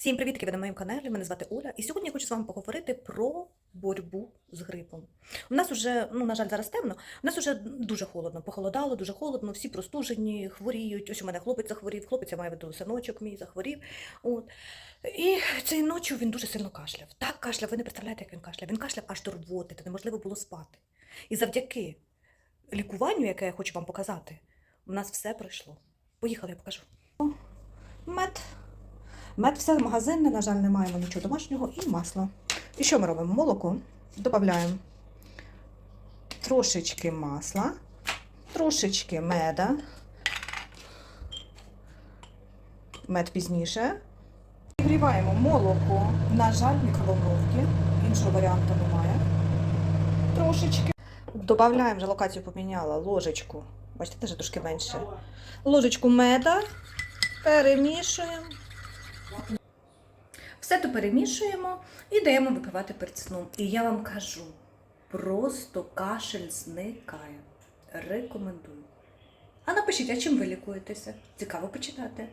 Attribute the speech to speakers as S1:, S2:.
S1: Всім привіт, ви на моєму каналі. Мене звати Оля. І сьогодні я хочу з вами поговорити про боротьбу з грипом. У нас уже, ну на жаль, зараз темно. У нас уже дуже холодно, похолодало, дуже холодно, всі простужені, хворіють. Ось у мене хлопець захворів, хлопець я маю виду синочок мій захворів. От. І цієї ночі він дуже сильно кашляв. Так кашляв, ви не представляєте, як він кашляв. Він кашляв аж до рвоти, то неможливо було спати. І завдяки лікуванню, яке я хочу вам показати, у нас все пройшло. Поїхали, я покажу. Мед. Все магазинне, на жаль, не маємо нічого домашнього і масло. І що ми робимо? Молоко. Додаємо трошечки масла, трошечки меда. Мед пізніше. Гріваємо молоко. На жаль, мікроволновки. Іншого варіанту немає. Трошечки. Додаємо, вже локацію поміняла, ложечку. Бачите, теж трошки менше. Ложечку меда. Перемішуємо. Все то перемішуємо і даємо випивати перед сном. І я вам кажу, просто кашель зникає. Рекомендую. А напишіть, а чим ви лікуєтеся? Цікаво почитати.